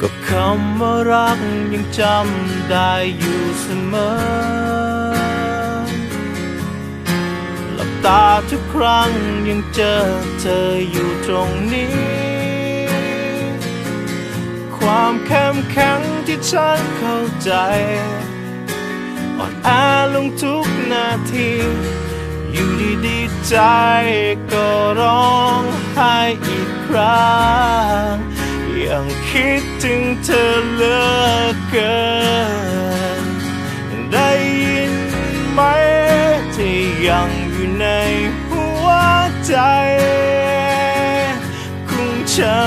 กับคำว่ารักยังจำได้อยู่เสมอ หลับตาทุกครั้งยังเจอเธออยู่ตรงนี้ ความเข้มแข็งที่ฉันเข้าใจ อ่อนแอลงทุกนาที อยู่ดีๆใจก็ร้องไห้อีกครั้ง ยังคิดถึงเธอเหลือเกิน ได้ยินไหมที่ยังอยู่ในหัวใจของฉั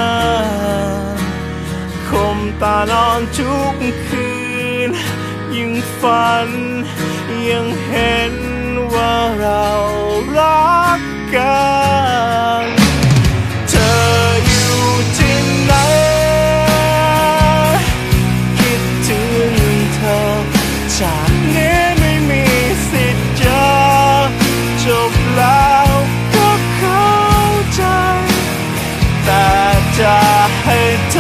นคมตานอนทุกคืนยังฝัน ยังเห็นว่าเรารักกัน จะให้ท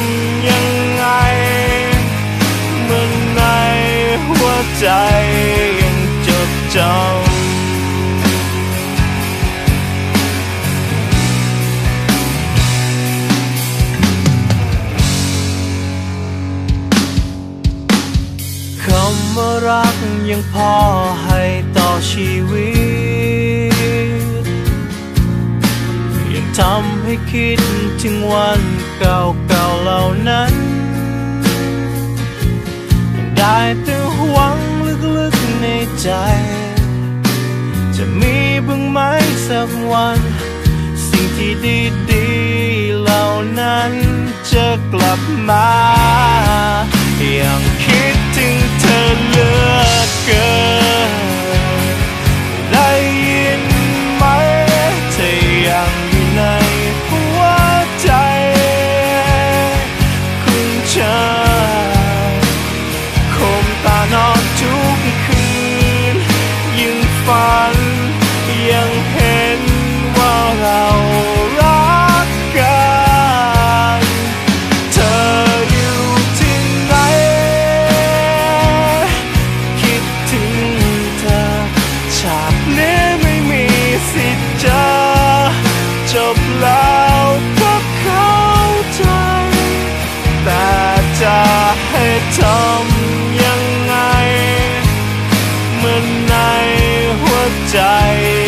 ำยังไง เมื่อในหัวใจยังจดจำคำว่ารักยังพอให้ต่อชีวิต ทำให้คิดถึงวันเก่าๆเหล่านั้น ได้แต่หวังลึกๆในใจ จะมีบ้างไหมสักวัน สิ่งที่ดีๆเหล่านั้นจะกลับมา ข ยั